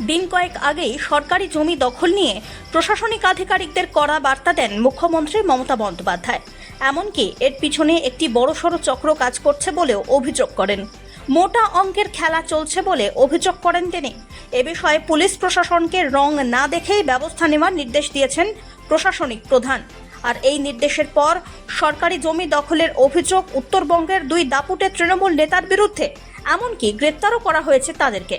দিন কয়েক আগেই সরকারি জমি দখল নিয়ে প্রশাসনিক আধিকারিকদের কড়া বার্তা দেন মুখ্যমন্ত্রী মমতা বন্দ্যোপাধ্যায়। এমনকি এর পিছনে একটি বড়সড় চক্র কাজ করছে বলেও অভিযোগ করেন। মোটা অঙ্কের খেলা চলছে বলে অভিযোগ করেন তিনি। এ বিষয়ে পুলিশ প্রশাসনকে রং না দেখেই ব্যবস্থা নেওয়ার নির্দেশ দিয়েছেন প্রশাসনিক প্রধান। আর এই নির্দেশের পর সরকারি জমি দখলের অভিযোগ উত্তরবঙ্গের দুই দাপুটে তৃণমূল নেতার বিরুদ্ধে। এমনকি গ্রেপ্তারও করা হয়েছে তাদেরকে।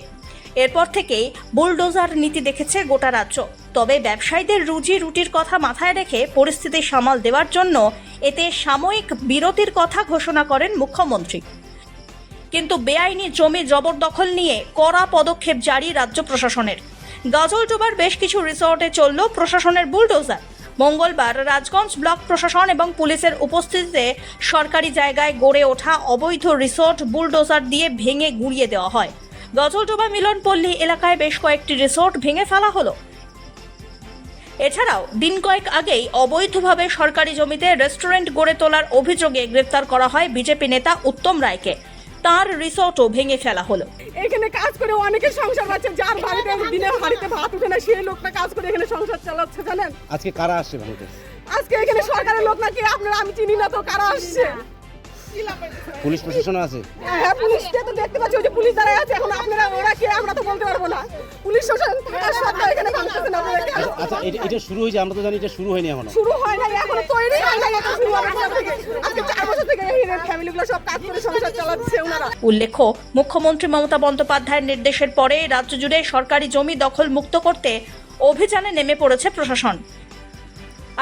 এরপর থেকেই বুলডোজার নীতি দেখেছে গোটা রাজ্য। তবে ব্যবসায়ীদের রুজি রুটির কথা মাথায় রেখে পরিস্থিতি সামাল দেওয়ার জন্য এতে সাময়িক বিরতির কথা ঘোষণা করেন মুখ্যমন্ত্রী। কিন্তু বেআইনি জমি জবরদখল নিয়ে কড়া পদক্ষেপ জারি রাজ্য প্রশাসনের। গাজলডোবার বেশ কিছু রিসর্টে চলল প্রশাসনের বুলডোজার। মঙ্গলবার রাজগঞ্জ ব্লক প্রশাসন এবং পুলিশের উপস্থিতিতে সরকারি জায়গায় গড়ে ওঠা অবৈধ রিসর্ট বুলডোজার দিয়ে ভেঙে গুড়িয়ে দেওয়া হয়। গজলডোবা মিলনপল্লী এলাকায় বেশ কয়েকটি রিসোর্ট ভেঙে ফেলা হলো। এছাড়াও দিন কয়েক আগেই অবৈধভাবে সরকারি জমিতে রেস্টুরেন্ট গড়ে তোলার অভিযোগে গ্রেপ্তার করা হয় বিজেপি নেতা উত্তম রায়কে। তার রিসর্টও ভেঙে ফেলা হলো। এখানে কাজ করে অনেকের সংসার আছে যার বাড়িতে দিনে হাড়িতে ভাত উঠে না সেই লোকটা কাজ করে এখানে সংসার চালাচ্ছে জানেন? আজকে কারা আসছে আজকে এখানে সরকারের লোক নাকি আপনারা আমি চিনি না তো কারা আসছে? পুলিশ প্রশাসন আছে? হ্যাঁ পুলিশকে তো দেখতে পাচ্ছি ওই যে পুলিশ দাঁড়ায় আছে। এখন আপনারা ওরা কে আমরা তো বলতে পারব না। পুলিশ শাসন থাকার সত্ত্বেও এখানে ভাঙতেছে না আপনারা কেন? আচ্ছা এটা এটা শুরু হয়েছে আমরা তো জানি এটা শুরু হয়নি এখনও। শুরু হয় নাই এখনও তৈরি হয় নাই এটা শুরু হবে কবে থেকে। আজকে চার বছর থেকে এই ফ্যামিলিগুলো সব কাজ করে সংসার চালাচ্ছে ওনারা। উল্লেখ্য মুখ্যমন্ত্রী মমতা বন্দ্যোপাধ্যায়ের নির্দেশের পরে রাজ্য জুড়ে সরকারি জমি দখল মুক্ত করতে অভিযানে নেমে পড়েছে প্রশাসন।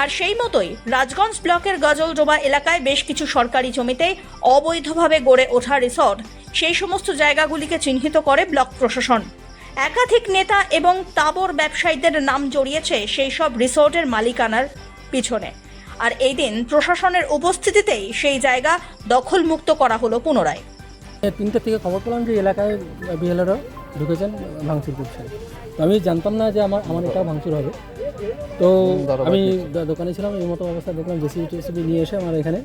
আর সেই মতোই রাজগঞ্জ ব্লকের গজলডোবা এলাকায় বেশ কিছু সরকারি জমিতে অবৈধভাবে গড়ে ওঠা রিসর্ট, সেই সমস্ত জায়গাগুলিকে চিহ্নিত করে ব্লক প্রশাসন। একাধিক নেতা এবং তাবর ব্যবসায়ীদের নাম জড়িয়েছে সেই সব রিসর্টের মালিকানার পিছনে। আর এই দিন প্রশাসনের উপস্থিতিতেই সেই জায়গা দখলমুক্ত করা হলো পুনরায়। তিনটে থেকে খবর পেলাম যে এলাকায় বিএলআরও ঢুকেছেন ভাঙচুর করছেন। তো আমি জানতাম না যে আমার আমার এটা ভাঙচুর হবে। তো আমি দোকানে ছিলাম এই মতো অবস্থায় দেখলাম জেসিবি টেসিবি নিয়ে এসে আমার এখানে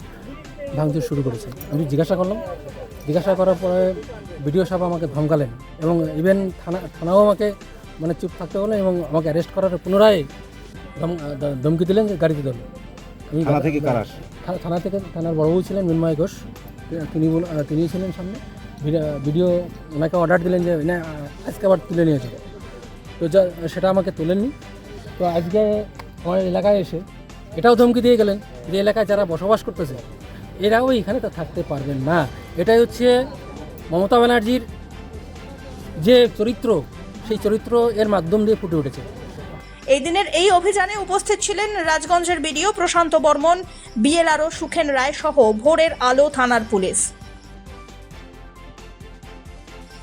ভাঙচুর শুরু করেছে। আমি জিজ্ঞাসা করলাম জিজ্ঞাসা করার পরে বিডিও সাহেব আমাকে ধমকালেন এবং ইভেন থানা থানাও আমাকে মানে চুপ থাকতে বললেন এবং আমাকে অ্যারেস্ট করার পুনরায় ধম- ধমকি দিলেন যে গাড়িতে ধরুন। আমি থানা থেকে থানা থেকে থানার বড়বাবু ছিলেন মৃন্ময় ঘোষ। তিনি তিনি ছিলেন সামনে। ভিডিও ওনাকে অর্ডার দিলেন যে, না, আজকে আবার তুলে নিয়ে যাবে তো যা, সেটা আমাকে তোলেননি। তো আজকে আমার এলাকায় এসে এটাও ধমকি দিয়ে গেলেন যে, এলাকায় যারা বসবাস করতেছে, এরাও এখানে তো থাকতে পারবেন না। এটাই হচ্ছে মমতা ব্যানার্জির যে চরিত্র, সেই চরিত্র এর মাধ্যম দিয়ে ফুটে উঠেছে। এই দিনের এই অভিযানে উপস্থিত ছিলেন রাজগঞ্জের বিডিও প্রশান্ত বর্মন, বিএলআরও সুখেন রায় সহ ভোরের আলো থানার পুলিশ।